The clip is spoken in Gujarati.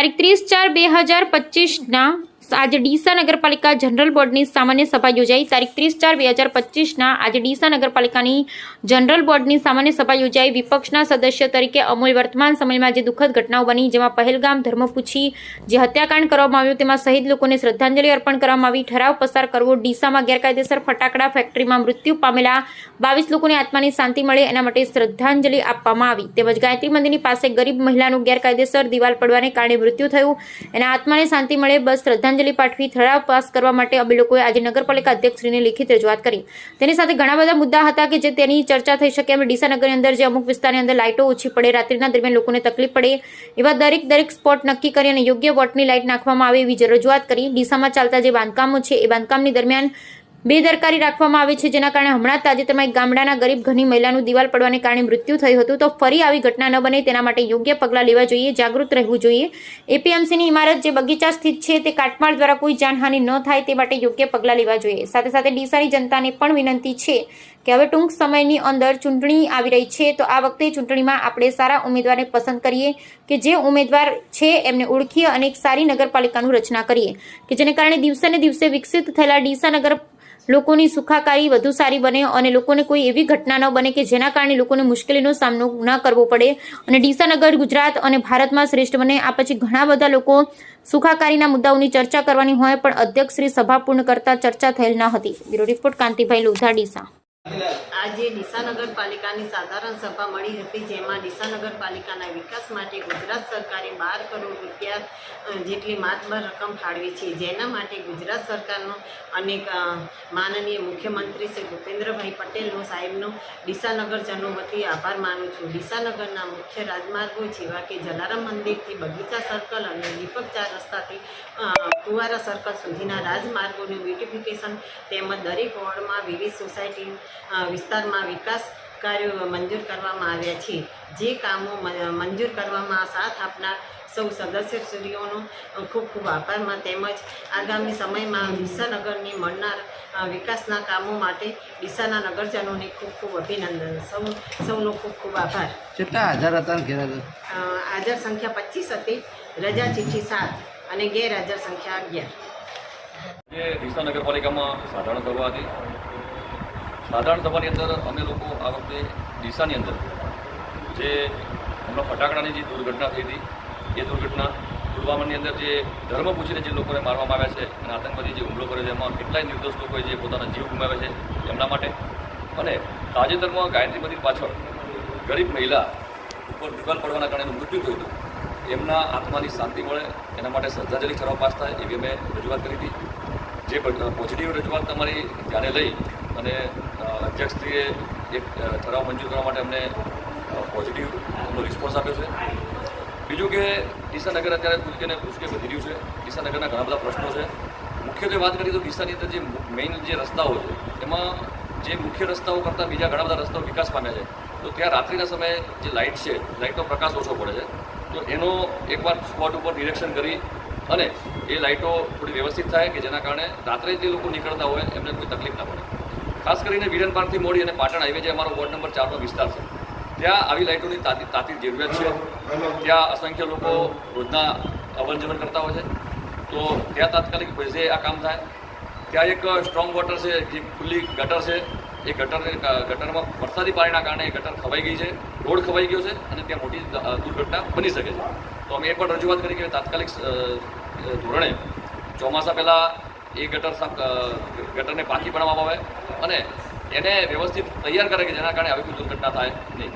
તારીખ ત્રીસ ચાર બે હજાર પચીસના આજે ડીસા નગરપાલિકા જનરલ બોર્ડની સામાન્ય સભા યોજાઈ. તારીખ ત્રીસ ચાર બે હજાર પચીસના આજે ડીસા નગરપાલિકાની જનરલ બોર્ડની સામાન્ય સભા યોજાઈ. વિપક્ષના સદસ્ય તરીકે અમૂલ વર્તમાન સમયમાં જે દુઃખદ ઘટનાઓ બની, જેમાં પહેલગામ ધર્મપુછી જે હત્યાકાંડ કરવામાં આવ્યું, તેમાં શહીદ લોકોને શ્રદ્ધાંજલિ અર્પણ કરવામાં આવી. ઠરાવ પસાર કરવો ડીસામાં ગેરકાયદેસર ફટાકડા ફેક્ટરીમાં મૃત્યુ પામેલા બાવીસ લોકોની આત્માની શાંતિ મળે, એના માટે શ્રદ્ધાંજલિ આપવામાં આવી. તેમજ ગાયત્રી મંદિરની પાસે ગરીબ મહિલાનું ગેરકાયદેસર દિવાલ પડવાને કારણે મૃત્યુ થયું. એના આત્માને શાંતિ મળે, બસ શ્રદ્ધાંજલિ પાઠવી ઠરાવ પાસ કરવા માટે અમે લોકોએ આજે નગરપાલિકા અધ્યક્ષશ્રીને લિખિત રજૂઆત કરી. તેની સાથે ઘણા બધા મુદ્દા હતા કે જે તેની ચર્ચા થઈ શકે. અમે ડીસાનગરની અંદર જે અમુક વિસ્તારની અંદર લાઇટો ઓછી પડે, રાત્રિના દરમિયાન લોકોને તકલીફ પડે, એવા દરેક દરેક સ્પોટ નક્કી કરી અને યોગ્ય વોટની લાઇટ નાખવામાં આવે એવી રજૂઆત કરી. ડીસામાં ચાલતા જે બાંધકામો છે, એ બાંધકામની દરમિયાન બેદરકારી રાખવામાં આવે છે, જેના કારણે હમણાં તાજેતરમાં એક ગામડાના ગરીબ ઘરની મહિલાનું દિવાલ પડવાને કારણે મૃત્યુ થયું હતું. તો ફરી આવી ઘટના ન બને તેના માટે યોગ્ય પગલાં લેવા જોઈએ, જાગૃત રહેવું જોઈએ. એપીએમસીની ઇમારત જે બગીચા સ્થિત છે, તે કાટમાળ દ્વારા કોઈ જાનહાનિ ન થાય તે માટે યોગ્ય પગલાં લેવા જોઈએ. સાથે સાથે ડીસાની જનતાને પણ વિનંતી છે કે હવે ટૂંક સમયની અંદર ચૂંટણી આવી રહી છે, તો આ વખતે ચૂંટણીમાં આપણે સારા ઉમેદવારને પસંદ કરીએ કે જે ઉમેદવાર છે એમને ઓળખીએ અને એક સારી નગરપાલિકાનું રચના કરીએ, કે જેને કારણે દિવસે ને દિવસે વિકસિત થયેલા ડીસા નગર લોકોની સુખાકારી વધુ સારી બને અને લોકોને કોઈ એવી ઘટના ન બને કે જેના કારણે લોકોને મુશ્કેલીનો સામનો ન કરવો પડે. અને ડીસાનગર ગુજરાત અને ભારતમાં શ્રેષ્ઠ બને. આ પછી ઘણા બધા લોકો સુખાકારીના મુદ્દાઓની ચર્ચા કરવાની હોય, પણ અધ્યક્ષ શ્રી સભા પૂર્ણ કરતા ચર્ચા થયેલ ન હતી. Bureau report Kantibhai Lodha, Deesa. આજે ડીસા નગરપાલિકાની સાધારણ સભા મળી હતી જેમાં ડીસા નગરપાલિકાના વિકાસ માટે ગુજરાત સરકારે બાર કરોડ રૂપિયા જેટલી માતબર રકમ ફાળવી છે. જેના માટે ગુજરાત સરકારનો અનેક માનનીય મુખ્યમંત્રી શ્રી ભૂપેન્દ્રભાઈ પટેલનો સાહેબનો ડીસા નગરજનો વતી આભાર માનું છું. ડીસા નગરના મુખ્ય રાજમાર્ગો જેવા કે જલારામ મંદિરથી બગીચા સર્કલ અને દીપક ચાર રસ્તાથી કુવારા સર્કલ સુધીના રાજમાર્ગોનું બ્યુટિફિકેશન તેમજ દરેક વોર્ડમાં વિવિધ સોસાયટી અ, વિસ્તારમાં વિકાસ કાર્યો મંજૂર કરવામાં આવ્યા છે. જે કામો મંજૂર કરવામાં સાથ આપનાર સૌ સદસ્યશ્રીઓનો ખૂબ ખૂબ આભારમાં તેમજ આગામી સમયમાં ડીસાનગરની મળનાર વિકાસના કામો માટે ડીસાના નગરજનોને ખૂબ ખૂબ અભિનંદન. સૌ સૌનો ખૂબ ખૂબ આભાર. કેટલા હાજર હતા હાજર સંખ્યા પચીસ હતી. રજા ચિઠ્ઠી સાત અને ગેરહાજર સંખ્યા અગિયાર. જે ડીસા નગરપાલિકામાં સાધારણ સભા હતી. સાધારણ સભાની અંદર અમે લોકો આ વખતે ડીસાની અંદર જે હમણાં ફટાકડાની જે દુર્ઘટના થઈ હતી, એ દુર્ઘટના પુલવામાની અંદર જે ધર્મ પૂછીને જે લોકોને મારવામાં આવ્યા છે અને આતંકવાદી જે હુમલો કર્યો છે, એમાં કેટલાય નિર્દોષ લોકોએ જે પોતાના જીવ ગુમાવ્યા છે, એમના માટે. અને તાજેતરમાં ગાયત્રી મંદિર પાછળ ગરીબ મહિલા ઉપર દિવાલ પડવાના કારણે એનું મૃત્યુ થયું હતું. એમના આત્માની શાંતિ મળે, એના માટે શ્રદ્ધાંજલિ ઠરાવ પાસ થાય એવી અમે રજૂઆત કરી હતી. જે પોઝિટિવ રજૂઆત તમારી ધ્યાને લઈ અને અધ્યક્ષશ્રીએ એક ઠરાવ મંજૂર કરવા માટે અમને પોઝિટિવ એમનો રિસ્પોન્સ આપ્યો છે. બીજું કે ડીસાનગર અત્યારે કુદકે કુદકે વધી રહ્યું છે. ડીસાનગરના ઘણા બધા પ્રશ્નો છે. મુખ્યત્વે વાત કરીએ તો ડીસાની અંદર જે મેઇન જે રસ્તાઓ છે, એમાં જે મુખ્ય રસ્તાઓ કરતાં બીજા ઘણા બધા રસ્તાઓ વિકાસ પામ્યા છે. તો ત્યાં રાત્રિના સમયે જે લાઇટ છે, લાઇટનો પ્રકાશ ઓછો પડે છે. તો એનો એકવાર સ્પોટ ઉપર નિરીક્ષણ કરી અને એ લાઇટો થોડી વ્યવસ્થિત થાય કે જેના કારણે રાત્રે જે લોકો નીકળતા હોય એમને કોઈ તકલીફ ના પડે. ખાસ કરીને વિરન પાર્કથી મોડી અને પાટણ હાઈવે જે અમારો વોર્ડ નંબર ચારનો વિસ્તાર છે. ત્યાં આવી લાઇટોની તાતી તાતી જરૂરિયાત છે. ત્યાં અસંખ્ય લોકો રોજના અવર જવર કરતા હોય છે. તો ત્યાં તાત્કાલિક ભેજે આ કામ થાય. ત્યાં એક સ્ટ્રોંગ વોટર છે, જે ખુલ્લી ગટર છે. એ ગટર, ગટરમાં વરસાદી પાણીના કારણે એ ગટર ખવાઈ ગઈ છે. રોડ ખવાઈ ગયો છે અને ત્યાં મોટી દુર્ઘટના બની શકે છે. તો અમે એ પણ રજૂઆત કરી કે તાત્કાલિક ધોરણે ચોમાસા પહેલાં એ ગટર ગટરને પાકી બનાવવામાં આવે અને એને વ્યવસ્થિત તૈયાર કરે કે જેના કારણે આવી કોઈ દુર્ઘટના થાય નહીં.